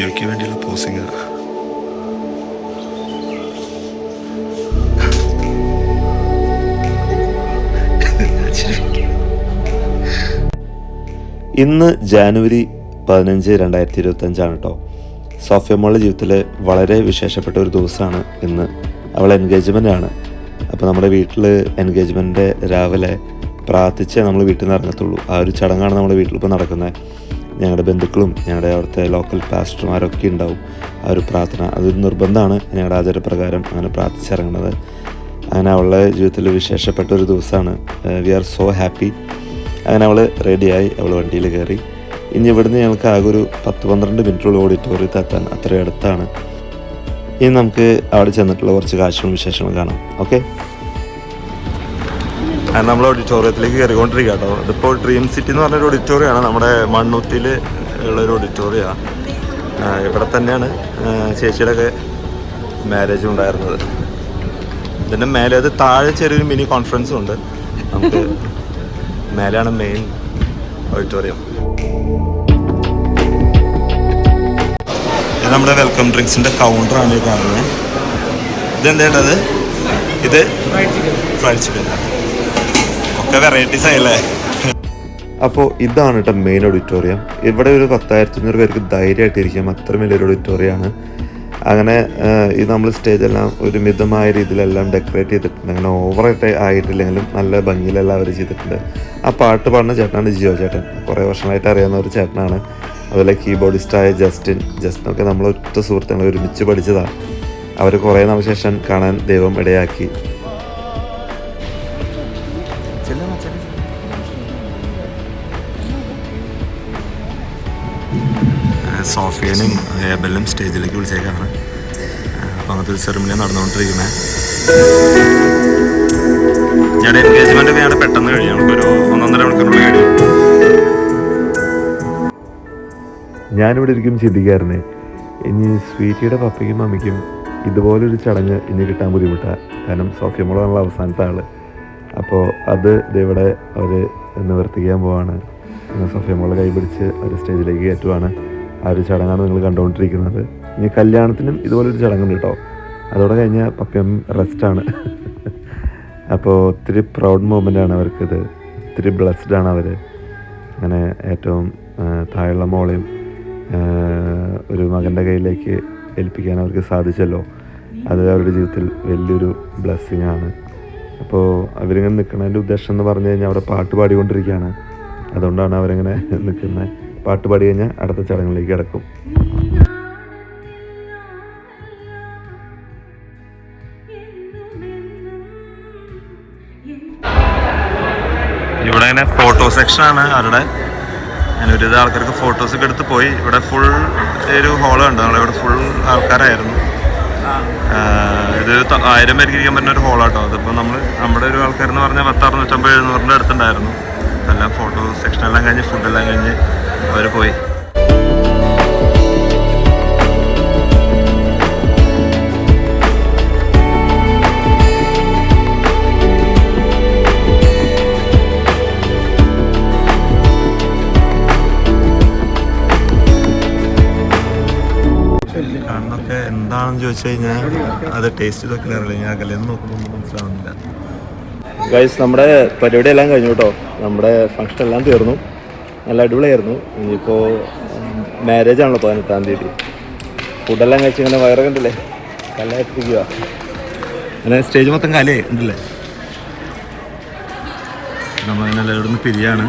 വീഡിയോയ്ക്ക് വേണ്ടിയുള്ള പോസിങ് ഇന്ന് ജാനുവരി പതിനഞ്ച് രണ്ടായിരത്തി ഇരുപത്തി അഞ്ചാണ് കേട്ടോ സോഫിയമ്മളുടെ ജീവിതത്തിലെ വളരെ വിശേഷപ്പെട്ട ഒരു ദിവസമാണ് ഇന്ന്. അവൾ എൻഗേജ്മെന്റ് ആണ്. അപ്പോൾ നമ്മുടെ വീട്ടിൽ എൻഗേജ്മെന്റിന്റെ രാവിലെ പ്രാർത്ഥിച്ചേ നമ്മൾ വീട്ടിൽ നിന്ന് ഇറങ്ങത്തുള്ളൂ. ആ ഒരു ചടങ്ങാണ് നമ്മുടെ വീട്ടിൽ ഇപ്പോൾ നടക്കുന്നത്. ഞങ്ങളുടെ ബന്ധുക്കളും ഞങ്ങളുടെ അവിടുത്തെ ലോക്കൽ പാസ്റ്റർമാരൊക്കെ ഉണ്ടാവും. ആ ഒരു പ്രാർത്ഥന. അതൊരു നിർബന്ധമാണ്. ഞങ്ങളുടെ ആചാരപ്രകാരം അങ്ങനെ പ്രാർത്ഥിച്ചിറങ്ങുന്നത്. അങ്ങനെ അവളുടെ ജീവിതത്തിൽ വിശേഷപ്പെട്ട ഒരു ദിവസമാണ്. വി ആർ സോ ഹാപ്പി അങ്ങനെ അവൾ റെഡിയായി അവൾ വണ്ടിയിൽ കയറി. ഇനി ഇവിടുന്ന് ഞങ്ങൾക്ക് ആകെ ഒരു പത്ത് പന്ത്രണ്ട് മിനിറ്റുള്ള ഓഡിറ്റോറിയത്തിൽ എത്താൻ അത്രയും അടുത്താണ് ഇനി നമുക്ക് അവിടെ ചെന്നിട്ടുള്ള കുറച്ച് കാഴ്ചകളും വിശേഷങ്ങളും കാണാം. ഓക്കെ നമ്മൾ ഓഡിറ്റോറിയത്തിലേക്ക് കയറിക്കൊണ്ടിരിക്കുക കേട്ടോ. ഇതിപ്പോൾ ഡ്രീം സിറ്റി എന്ന് പറഞ്ഞൊരു ഓഡിറ്റോറിയമാണ് നമ്മുടെ മണ്ണുത്തിൽ ഉള്ള ഒരു ഓഡിറ്റോറിയമാണ് ഇവിടെ തന്നെയാണ് ചേച്ചിയുടെയൊക്കെ മാരേജ് ഉണ്ടായിരുന്നത്. ഇതിന്റെ മേലെ അത് താഴെ ചെറിയൊരു മിനി കോൺഫറൻസും ഉണ്ട്. നമുക്ക് മേലെയാണ് മെയിൻ ഓഡിറ്റോറിയം നമ്മുടെ വെൽക്കം ഡ്രിങ്ക്സിന്റെ കൗണ്ടറാണ് ഈ കാണുന്നത്. ഇതെന്തേട്ടത് ഇത്? ഫ്രൈഡ് ചിക്കൻ ഒക്കെ അപ്പോൾ ഇതാണ് കേട്ടോ മെയിൻ ഓഡിറ്റോറിയം ഇവിടെ ഒരു പത്തായിരത്തി അഞ്ഞൂറ് പേർക്ക് ധൈര്യമായിട്ട് ഇരിക്കാം അത്ര വലിയൊരു ഓഡിറ്റോറിയമാണ് അങ്ങനെ ഈ നമ്മൾ സ്റ്റേജെല്ലാം ഒരു മിതമായ രീതിയിലെല്ലാം ഡെക്കറേറ്റ് ചെയ്തിട്ടുണ്ട്. അങ്ങനെ ഓവറായിട്ട് ആയിട്ടില്ലെങ്കിലും നല്ല ഭംഗിയിലെല്ലാം അവർ ചെയ്തിട്ടുണ്ട്. ആ പാട്ട് പാടുന്ന ചേട്ടനാണ് ജിയോ ചേട്ടൻ. കുറേ വർഷമായിട്ട് അറിയാവുന്ന ഒരു ചേട്ടനാണ്. അതുപോലെ കീബോർഡിസ്റ്റായ ജസ്റ്റിൻ. ജസ്റ്റിനൊക്കെ നമ്മൾ ഒറ്റ സുഹൃത്തുക്കൾ ഒരുമിച്ച് പഠിച്ചതാണ് അവർ കുറേ നാൾ ശേഷം കാണാൻ ദൈവം ഇടയാക്കി. സോഫിയനും ഏബലും സ്റ്റേജിലേക്ക് വിളിച്ചേക്കാണ്. അപ്പോൾ അങ്ങനത്തെ ഒരു സെറിമണി നടന്നുകൊണ്ടിരിക്കുന്നത് ഞങ്ങളുടെ എൻഗേജ്മെന്റ് ഞങ്ങളുടെ പെട്ടെന്ന് കഴിഞ്ഞു. നമുക്കൊരു ഒന്നൊന്നര മണിക്കൂറിനുള്ളിൽ കഴിയും. ഞാനിവിടെ ഇരിക്കും ചിന്തിക്കാറുണ്ട് ഇനി സ്വീറ്റിയുടെ പപ്പയ്ക്കും മമ്മിക്കും ഇതുപോലൊരു ചടങ്ങ് ഇനി കിട്ടാൻ ബുദ്ധിമുട്ടാണ് കാരണം സോഫിയ അവസാനത്തെ ആൾ. അപ്പോൾ അത് ഇതിവിടെ അവർ നിവർത്തിക്കാൻ പോവാണ്. മോളെ കൈ പിടിച്ച് ഒരു സ്റ്റേജിലേക്ക് കയറ്റുവാണ്. ആ ഒരു ചടങ്ങാണ് നിങ്ങൾ കണ്ടുകൊണ്ടിരിക്കുന്നത്. ഇനി കല്യാണത്തിനും ഇതുപോലൊരു ചടങ്ങുണ്ട് കേട്ടോ. അതോടെ കഴിഞ്ഞാൽ പപ്പയും റെസ്റ്റാണ്. അപ്പോൾ ഒത്തിരി പ്രൗഡ് മൂമെന്റ് ആണ് അവർക്കിത്. ഒത്തിരി ബ്ലെസ്ഡ് ആണ് അവർ അങ്ങനെ ഏറ്റവും താഴെയുള്ള മോളെയും ഒരു മകന്റെ കയ്യിലേക്ക് ഏൽപ്പിക്കാൻ അവർക്ക് സാധിച്ചല്ലോ. അത് അവരുടെ ജീവിതത്തിൽ വലിയൊരു ബ്ലെസ്സിങ് ആണ് അപ്പോൾ അവരിങ്ങനെ നിൽക്കുന്നതിന്റെ ഉദ്ദേശം എന്ന് പറഞ്ഞു കഴിഞ്ഞാൽ അവിടെ പാട്ട് പാടിക്കൊണ്ടിരിക്കുകയാണ്. അതുകൊണ്ടാണ് അവരിങ്ങനെ നിൽക്കുന്നത് പാട്ട് പാടി കഴിഞ്ഞാൽ അടുത്ത ചടങ്ങിലേക്ക് കിടക്കും. ഇവിടെ ഇങ്ങനെ ഫോട്ടോ സെക്ഷനാണ് അവരുടെ. അങ്ങനെ ഒരുവിധ ആൾക്കാർക്ക് ഫോട്ടോസൊക്കെ എടുത്ത് പോയി. ഇവിടെ ഫുൾ ഒരു ഹോളുണ്ട് ഉണ്ട് ഫുൾ ആൾക്കാരായിരുന്നു. ഇത് ആയിരം പേർക്ക് ഇരിക്കാൻ പറ്റുന്ന ഒരു ഹോളാട്ടോ അതിപ്പോൾ നമ്മൾ നമ്മുടെ ഒരു ആൾക്കാരെന്ന് പറഞ്ഞാൽ പത്ത് അറുന്നൂറ്റമ്പത് എഴുന്നൂറിന്റെ അടുത്തുണ്ടായിരുന്നു. എല്ലാം ഫോട്ടോ സെക്ഷനെല്ലാം കഴിഞ്ഞ് ഫുഡെല്ലാം കഴിഞ്ഞ് അവർ പോയി. എന്താണെന്ന് ചോദിച്ചു കഴിഞ്ഞാൽ അത് ടേസ്റ്റ് ഇതൊക്കെ അറിയില്ല ഞാൻ കല്യാണം നോക്കുമ്പോൾ മനസ്സിലാവുന്നില്ല. ഗൈസ് നമ്മുടെ പരിപാടി എല്ലാം കഴിഞ്ഞു കേട്ടോ. നമ്മുടെ ഫംഗ്ഷൻ എല്ലാം തീർന്നു. നല്ല അടിപൊളിയായിരുന്നു. ഇനിയിപ്പോൾ മാരേജ് ആണല്ലോ പതിനെട്ടാം തീയതി. ഫുഡെല്ലാം കഴിച്ച് ഇങ്ങനെ വയറ് കണ്ടില്ലേ? കല്ലായിട്ടിരിക്കുക അങ്ങനെ സ്റ്റേജ് മൊത്തം കാലേ ഉണ്ടല്ലേ നമ്മളങ്ങനെ എല്ലാവരും പിരിയാണ്.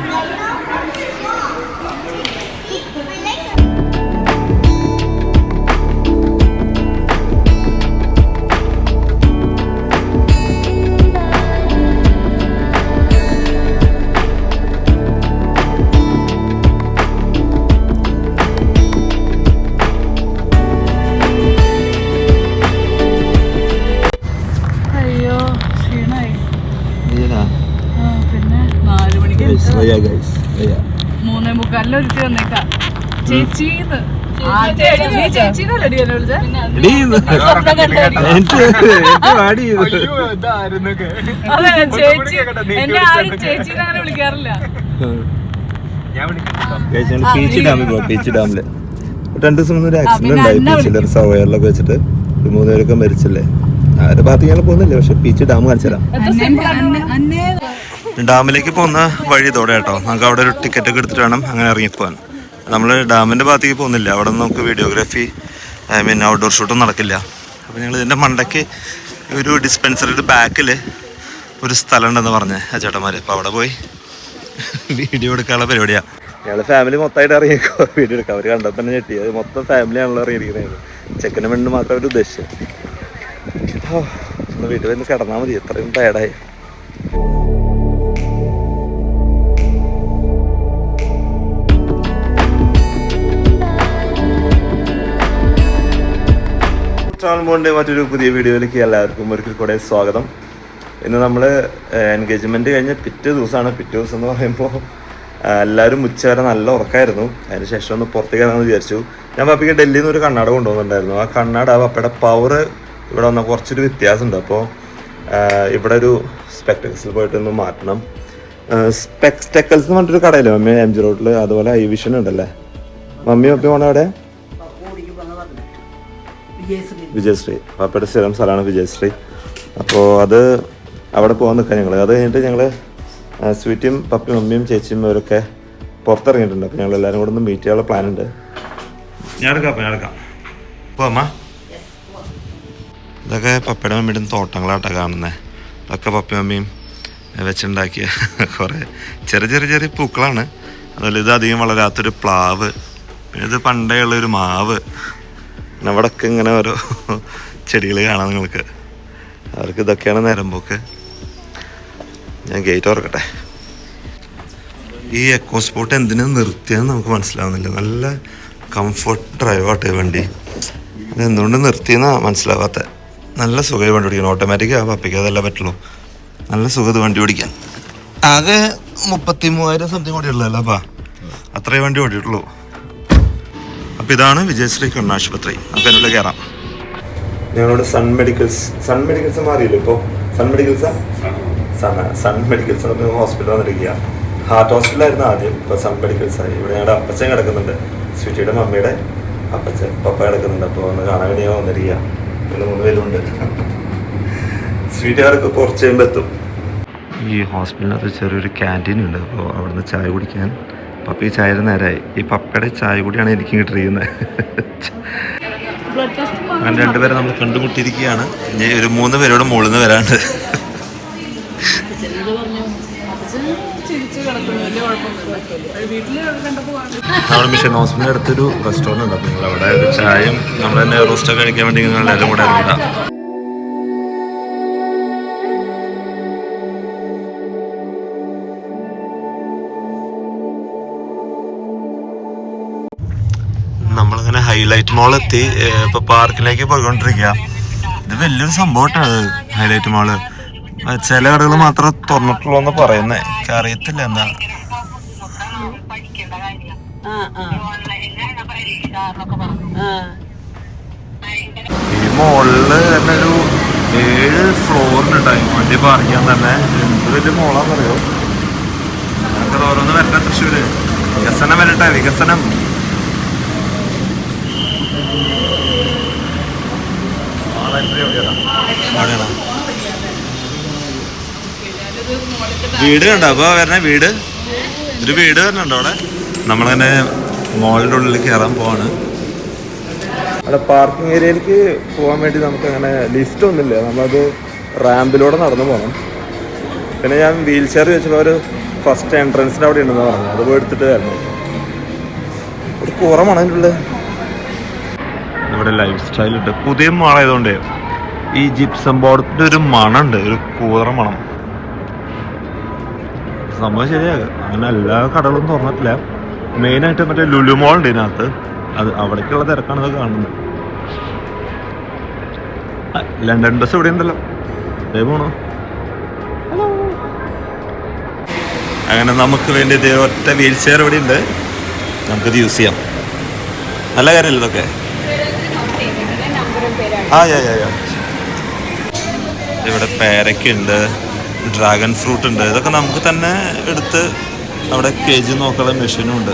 മൂന്നേ മുക്കാലിന് ഒരുത്തി വന്നേക്കാം. ചേച്ചീന്ന്. എന്നെ ആരും ചേച്ചീന്ന് അങ്ങനെ വിളിക്കാറില്ല. പീച്ച് ഡാമിൽ പീച്ച് രണ്ട് ദിവസം മുന്നേ ഒരു ആക്സിഡന്റ് ഉണ്ടായി സവയറിലൊക്കെ വെച്ചിട്ട്. ഒരു മൂന്ന് പേരൊക്കെ മരിച്ചില്ലേ ആരുടെ ഭാഗത്ത് ഞാൻ പോകുന്നില്ല? പക്ഷെ ബീച്ച് ഡാം കാണിച്ചു തരാം. ഡാമിലേക്ക് പോകുന്ന വഴി ഇതോടെ കേട്ടോ. നമുക്ക് അവിടെ ഒരു ടിക്കറ്റ് ഒക്കെ എടുത്തിട്ട് വേണം അങ്ങനെ ഇറങ്ങിപ്പോവാൻ. നമ്മൾ ഡാമിന്റെ ഭാഗത്തേക്ക് പോകുന്നില്ല. അവിടെ നിന്ന് നമുക്ക് വീഡിയോഗ്രാഫി ഐ മീൻ ഔട്ട്ഡോർ ഷൂട്ടും നടക്കില്ല. അപ്പോൾ ഞങ്ങൾ ഇതിന്റെ മണ്ടയ്ക്ക് ഒരു ഡിസ്പെൻസറിയുടെ ബാക്കിൽ ഒരു സ്ഥലം ഉണ്ടെന്ന് പറഞ്ഞ് ആ ചേട്ടന്മാർ അപ്പോൾ അവിടെ പോയി വീഡിയോ എടുക്കാനുള്ള പരിപാടിയാണ് ഞങ്ങൾ ഫാമിലി മൊത്തമായിട്ട് ഇറങ്ങിക്കോ. വീഡിയോ എടുക്കാം. അവർ കണ്ടാൽ തന്നെ ഞെട്ടി. അത് മൊത്തം ഫാമിലിയാണല്ലോ ഇറങ്ങിയിരിക്കുന്നത് ചെക്കനും വേണ്ടി മാത്രം ഒരു ഉദ്ദേശം. വീട്ടിൽ വന്ന് കിടന്നാൽ മതി. എത്രയും ടയർഡായി ട്രാവൽബോണിന്റെ മറ്റൊരു പുതിയ വീഡിയോയിലേക്ക് എല്ലാവർക്കും ഒരിക്കൽ കൂടെ സ്വാഗതം. ഇന്ന് നമ്മൾ എൻഗേജ്മെന്റ് കഴിഞ്ഞ പിറ്റേ ദിവസമാണ്. പിറ്റേ ദിവസം എന്ന് പറയുമ്പോൾ എല്ലാവരും ഉച്ച വരെ നല്ല ഉറക്കമായിരുന്നു അതിന് ശേഷം ഒന്ന് പുറത്തേക്ക് ഇറങ്ങാമെന്ന് വിചാരിച്ചു. ഞാൻ പപ്പിക്ക് ഡൽഹിയിൽ നിന്ന് ഒരു കണ്ണാട കൊണ്ടുവന്നിട്ടുണ്ടായിരുന്നു. ആ കണ്ണാട പപ്പയുടെ പവർ ഇവിടെ വന്ന കുറച്ചൊരു വ്യത്യാസമുണ്ട്. അപ്പോൾ ഇവിടെ ഒരു സ്പെക്ടക്സിൽ പോയിട്ട് ഒന്ന് മാറ്റണം സ്പെക്സ്റ്റക്കൽസ് എന്ന് പറഞ്ഞിട്ടൊരു കടയില്ലേ മമ്മി? എം ജി റോഡിൽ അതുപോലെ ഐ വിഷൻ ഉണ്ടല്ലേ? മമ്മി പപ്പി പോണ അവിടെ? വിജയശ്രീ. പാപ്പയുടെ സ്ഥിരം സ്ഥലമാണ് വിജയശ്രീ. അപ്പോൾ അത് അവിടെ പോകാൻ നിൽക്കാം ഞങ്ങൾ അത് കഴിഞ്ഞിട്ട് ഞങ്ങൾ സ്വീറ്റും പപ്പയും മമ്മിയും ചേച്ചിയും അവരൊക്കെ പുറത്തിറങ്ങിയിട്ടുണ്ട്. അപ്പോൾ ഞങ്ങൾ എല്ലാവരും കൂടെ ഒന്ന് മീറ്റ് ചെയ്യാനുള്ള പ്ലാൻ ഉണ്ട്. ഞാൻ എടുക്കാം ഞാൻ എടുക്കാം. പോവാ ഇതൊക്കെ പപ്പയുടെ മമ്മിയുടെ തോട്ടങ്ങളാട്ടോ കാണുന്നത് ഇതൊക്കെ പപ്പയും മമ്മിയും വെച്ചുണ്ടാക്കിയ കുറേ ചെറിയ ചെറിയ ചെറിയ പൂക്കളാണ്. അതുപോലെ ഇത് അധികം വളരാത്തൊരു പ്ലാവ്. പിന്നെ ഇത് പണ്ടേ ഉള്ളൊരു മാവ്. പിന്നെ അവിടെയൊക്കെ ഇങ്ങനെ ഓരോ ചെടികൾ കാണാം നിങ്ങൾക്ക്. അവർക്ക് ഇതൊക്കെയാണ് നേരം പോക്ക്. ഞാൻ ഗേറ്റ് ഓർക്കട്ടെ ഈ എക്കോ സ്പോട്ട് എന്തിനു നിർത്തിയെന്ന് നമുക്ക് മനസ്സിലാവുന്നില്ല. നല്ല കംഫർട്ട് ഡ്രൈവ് ആട്ടെ വണ്ടി. എന്തുകൊണ്ട് നിർത്തിയെന്നാ മനസ്സിലാവാത്ത. നല്ല സുഖമായി വണ്ടി ഓടിക്കണം ഓട്ടോമാറ്റിക് ആ പപ്പിക്ക് പറ്റുള്ളൂ. നല്ല സുഖത് വണ്ടി ഓടിക്കാൻ. ആകെ മുപ്പത്തി മൂവായിരം സംതിങ് ഓടിയുള്ളൂ അപ്പാ? അത്രേ വണ്ടി ഓടിയിട്ടുള്ളൂ. അപ്പോൾ ഇതാണ് വിജയശ്രീ കണ്ണാശുപത്രി നമുക്ക് അതിനുള്ള കയറാം. ഞങ്ങളുടെ സൺ മെഡിക്കൽസ് സൺ മെഡിക്കൽസ് മാറിയില്ല ഇപ്പോൾ സൺ മെഡിക്കൽസാ? സൺ മെഡിക്കൽസ് പറഞ്ഞ ഹോസ്പിറ്റൽ വന്നിരിക്കുക ഹാർട്ട് ഹോസ്പിറ്റലായിരുന്നു ആദ്യം ഇപ്പോൾ സൺ മെഡിക്കൽസ് ആയി ഇവിടെ ഞങ്ങളുടെ അപ്പച്ചൻ കിടക്കുന്നുണ്ട്. സ്വീറ്റിയുടെ മമ്മിയുടെ അപ്പച്ചൻ പപ്പ കിടക്കുന്നുണ്ട്. അപ്പോൾ ഒന്ന് കാണാൻ വേണ്ടി ഞാൻ വന്നിരിക്കുക ഇവിടെ മൂന്ന് പേരുണ്ട്. സ്വീറ്റുകാർക്ക് കുറച്ച് കഴിയുമ്പോൾ എത്തും. ഈ ഹോസ്പിറ്റലിനകത്ത് ചെറിയൊരു ക്യാന്റീൻ ഉണ്ട്. അപ്പോൾ അവിടുന്ന് ചായ കുടിക്കാൻ പപ്പി ചായയുടെ നേരമായി ഈ പപ്പയുടെ ചായ കൂടിയാണ് എനിക്ക് കിട്ടിയിരിക്കുന്നത്. അങ്ങനെ രണ്ടുപേരെ നമ്മൾ കണ്ടുമുട്ടിയിരിക്കുകയാണ്. ഇനി ഒരു മൂന്ന് പേരോട് മുകളിൽ നിന്ന് വരാണ്ട് നമ്മുടെ മിഷൻ ഹോസ്പിറ്റലിന്റെ അടുത്തൊരു റെസ്റ്റോറന്റ് ഉണ്ട്. അപ്പോൾ നിങ്ങൾ അവിടെ ഒരു ചായയും നമ്മൾ തന്നെ റോസ്റ്റൊക്കെ കഴിക്കാൻ വേണ്ടി നിങ്ങൾ എല്ലാവരും കൂടെ ഇറങ്ങിയതാ ഹൈലൈറ്റ് മോൾ എത്തി ഇപ്പൊ പാർക്കിലേക്ക് പോയിക്കൊണ്ടിരിക്കുക ഇത് വലിയൊരു സംഭവമാണ് ഹൈലൈറ്റ് മോൾ ചില കടകൾ മാത്രം തുറന്നിട്ടുള്ളൂ എന്ന് പറയുന്നേ. എനിക്ക് അറിയത്തില്ല എന്താ. ഈ മോളിൽ തന്നെ ഒരു ഏഴ് ഫ്ലോറിനുണ്ടായി വണ്ടി പാർക്കാൻ തന്നെ. എന്ത് വലിയ മോളാന്നറിയോ പറയോ? ഓരോന്ന് വരട്ടെ തൃശ്ശൂര്. വികസനം വരട്ടെ വികസനം. വീട് കണ്ടോ? അപ്പൊ വരണേ വീട്. ഒരു വീട് വരണുണ്ടോ അവിടെ? നമ്മളങ്ങനെ മോളിന്റെ ഉള്ളിൽ കയറാൻ പോവാണ്. അവിടെ പാർക്കിംഗ് ഏരിയയിലേക്ക് പോകാൻ വേണ്ടി നമുക്ക് അങ്ങനെ ലിഫ്റ്റ് ഒന്നുമില്ല. നമ്മളത് റാമ്പിലൂടെ നടന്നു പോകണം പിന്നെ ഞാൻ വീൽ ചെയർ വെച്ചപ്പോൾ ഒരു ഫസ്റ്റ് എൻട്രൻസിന്റെ അവിടെ ഉണ്ടെന്ന് പറഞ്ഞു അത് പോയി എടുത്തിട്ട് വരണം. ഒരു കുറമാണ് അതിന്റെ ഉള്ളിൽ ഇവിടെ ലൈഫ് സ്റ്റൈൽ ഉണ്ട്. പുതിയ മാളായതുകൊണ്ട് ഈ ജിപ്സം ബോർഡിന്റെ ഒരു മണമുണ്ട് ഒരു കൂതറ മണം. സംഭവം ശരിയാകും അങ്ങനെ എല്ലാ കടകളും തുറന്നിട്ടില്ല. മെയിനായിട്ട് മറ്റേ ലുലു മോൾ ഉണ്ട് ഇതിനകത്ത്. അത് അവിടേക്കുള്ള തിരക്കാണ് ഇത് കാണുന്നത്. ലണ്ടൻ ബസ് ഇവിടെ ഉണ്ടല്ലോ. ദേ പോണു. അങ്ങനെ നമുക്ക് വേണ്ടി ഒറ്റ വീൽ ചെയർ ഇവിടെ ഉണ്ട്. നമുക്കിത് യൂസ് ചെയ്യാം. നല്ല കാര്യമല്ലേ ഇതൊക്കെ? ആ യാ യാ യാ. ഇവിടെ പേരക്കുണ്ട് ഡ്രാഗൺ ഫ്രൂട്ട് ഉണ്ട്. ഇതൊക്കെ നമുക്ക് തന്നെ എടുത്ത് അവിടെ കെ ജി നോക്കാനുള്ള മെഷീനും ഉണ്ട്.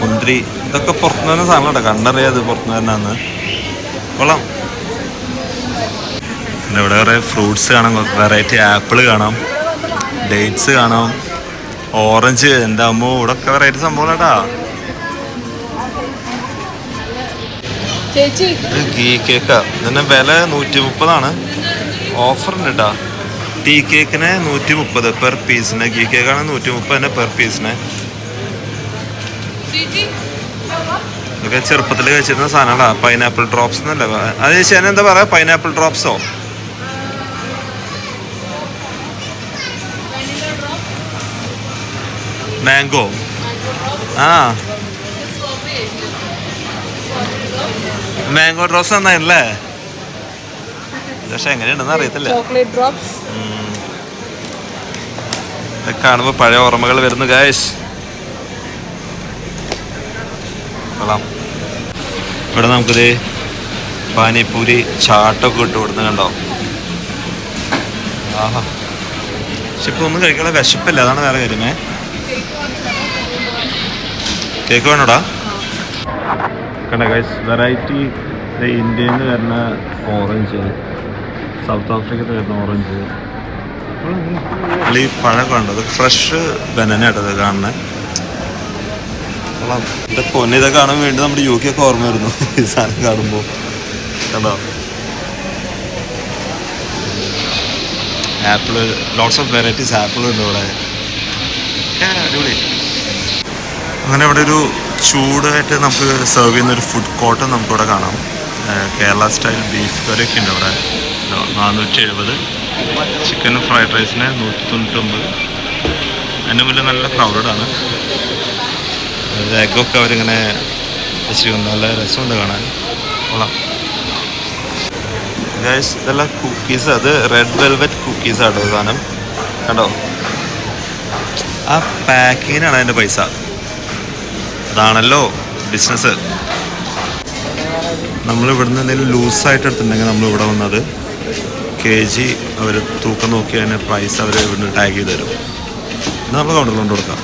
മുന്തിരി ഇതൊക്കെ പുറത്തുനിന്ന് സാധനം സാധനമുണ്ട് കണ്ടറിയാത് പുറത്തുനിന്ന് വരുന്നതെന്ന് കൊള്ളാം. പിന്നെ ഇവിടെ കുറേ ഫ്രൂട്ട്സ് കാണാം. വെറൈറ്റി ആപ്പിൾ കാണാം. ഡേറ്റ്സ് കാണാം. ഓറഞ്ച് എന്റെ അമ്മ ഇവിടെ ഒക്കെ വെറൈറ്റി സംഭവം ചേച്ചി ഇത് ഗീ കേക്കാ. ഇതിന്റെ വില നൂറ്റി മുപ്പതാണ് ഓഫർ ഉണ്ട് കേട്ടാ ടീ കേക്കിന് നൂറ്റി മുപ്പത് പെർ പീസിന്. ഗീ കേക്കാണ് നൂറ്റി മുപ്പതിന് പെർ പീസിന്. ഇതൊക്കെ ചെറുപ്പത്തിൽ കഴിച്ചിരുന്ന സാധനങ്ങളാ. പൈനാപ്പിൾ ഡ്രോപ്സ് എന്നല്ല അത് ചേച്ചി എന്താ പറയാ? പൈനാപ്പിൾ ഡ്രോപ്സോ? മാംഗോ. ആ. മാംഗോ ഡ്രോപ്സ് നന്നായില്ലേ? പക്ഷെ എങ്ങനെയുണ്ടെന്ന് അറിയത്തില്ല. ചോക്ലേറ്റ് ഡ്രോപ്സ് കാണുമ്പോൾ പഴയ ഓർമ്മകൾ വരുന്നു ഗായസ് കൊള്ളാം. ഇവിടെ നമുക്കിത് പാനിപ്പൂരി ചാട്ടൊക്കെ ഇട്ട് കൊടുത്ത് കണ്ടോ? ആഹാ. പക്ഷെ ഇപ്പൊ ഒന്നും കഴിക്കാനുള്ള വിശപ്പില്ല. അതാണ് വേറെ കാര്യമേ കേക്ക് വേണോടാ? കണ്ട ഗൈസ് വെറൈറ്റി ഇന്ത്യയിൽ നിന്ന് വരുന്ന ഓറഞ്ച് സൗത്ത് ആഫ്രിക്കയിൽ വരുന്ന ഓറഞ്ച് ഈ പഴമൊക്കെ ഉണ്ട് അത് ഫ്രഷ് ബനന കാണുന്നത് എന്റെ പൊന്നെ ഇതൊക്കെ കാണാൻ വേണ്ടി നമ്മുടെ യു ഒക്കെ ഓർമ്മ വരുന്നു. ഈ സാധനം കാണുമ്പോൾ കണ്ടോ? Apple lots of varieties apple ഉണ്ട് ഇവിടെ അങ്ങനെ ഇവിടെ ഒരു ചൂടായിട്ട് നമുക്ക് സെർവ് ചെയ്യുന്ന ഒരു ഫുഡ് കോർട്ട് നമുക്കിവിടെ കാണാം. കേരള സ്റ്റൈൽ ബീഫ് കറിയൊക്കെ ഉണ്ട് ഇവിടെ. നാനൂറ്റി എഴുപത് ചിക്കൻ ഫ്രൈഡ് റൈസിന് നൂറ്റി തൊണ്ണൂറ്റൊമ്പത് അതിന്റെ മുന്നിൽ നല്ല ക്രൗഡാണ് എഗ്ഗൊക്കെ അവരിങ്ങനെ വെച്ചിരിക്കുന്നു. നല്ല രസമുണ്ട് കാണാൻ. കൊള്ളാം. ഗൈസ് ഇതെല്ലാം കുക്കീസ് അത് റെഡ് വെൽവെറ്റ് കുക്കീസ് ആട്ടോ സാധനം. കണ്ടോ? ആ പാക്കിങ്ങിനാണ് അതിന്റെ പൈസ. അതാണല്ലോ ബിസിനസ് നമ്മൾ ഇവിടുന്ന് എന്തെങ്കിലും ലൂസായിട്ട് എടുത്തിട്ടുണ്ടെങ്കിൽ നമ്മൾ ഇവിടെ വന്നത് കെ ജി അവർ തൂക്കം നോക്കി അതിന് പ്രൈസ് അവർ ഇവിടുന്ന് ടാഗ് ചെയ്ത് തരും. എന്നാൽ നമ്മൾ കൗണ്ടറിൽ കൊണ്ട് കൊടുക്കാം.